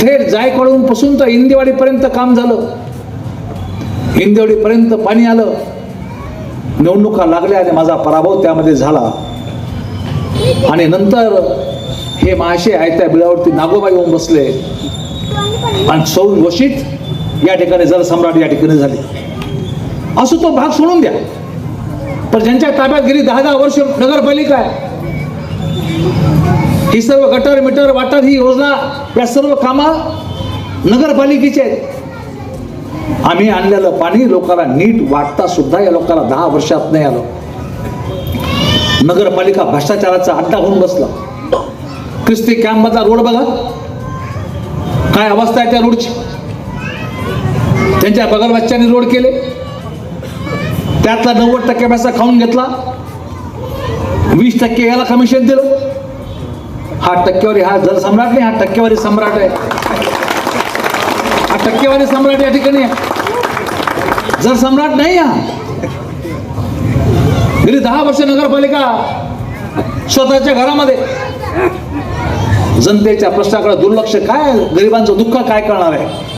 थेट जायकवाडून पासून तर इंदेवाडीपर्यंत काम झालं. इंदेवाडीपर्यंत पाणी आलं. निवडणुका लागल्या आणि माझा पराभव त्यामध्ये झाला. आणि नंतर हे महाशय आयत्या बिळावरती नागोबाई होऊन बसले. आणि सौ वशीत या ठिकाणी जलसम्राट या ठिकाणी झाले. असं तो भाग सोडून द्या. पण ज्यांच्या ताब्यात गेली दहा दहा वर्ष नगरपालिका आहे. ही सर्व गटर मिटर वाटर ही योजना या सर्व कामा नगरपालिकेचे आहेत. आम्ही आणलेलं पाणी लोकांना नीट वाटता सुद्धा या लोकांना दहा वर्षात नाही आलं. नगरपालिका भ्रष्टाचाराचा अड्डा होऊन बसला. क्रिस्ती कॅम्पमधला रोड बघा. काय अवस्था आहे त्या रोडची? त्यांच्या बगलबच्च्यांनी रोड केले. त्यातला नव्वद टक्के पैसा खाऊन घेतला. वीस टक्के याला कमिशन दिलं. हा टक्केवारी हा जर सम्राट नाही हा टक्केवारी सम्राट आहे. हा टक्केवारी सम्राट या ठिकाणी जर सम्राट नाही हा. गेली दहा वर्ष नगरपालिका स्वतःच्या घरामध्ये. जनतेच्या प्रश्नाकडे दुर्लक्ष काय गरिबांचं दुःख काय करणार आहे?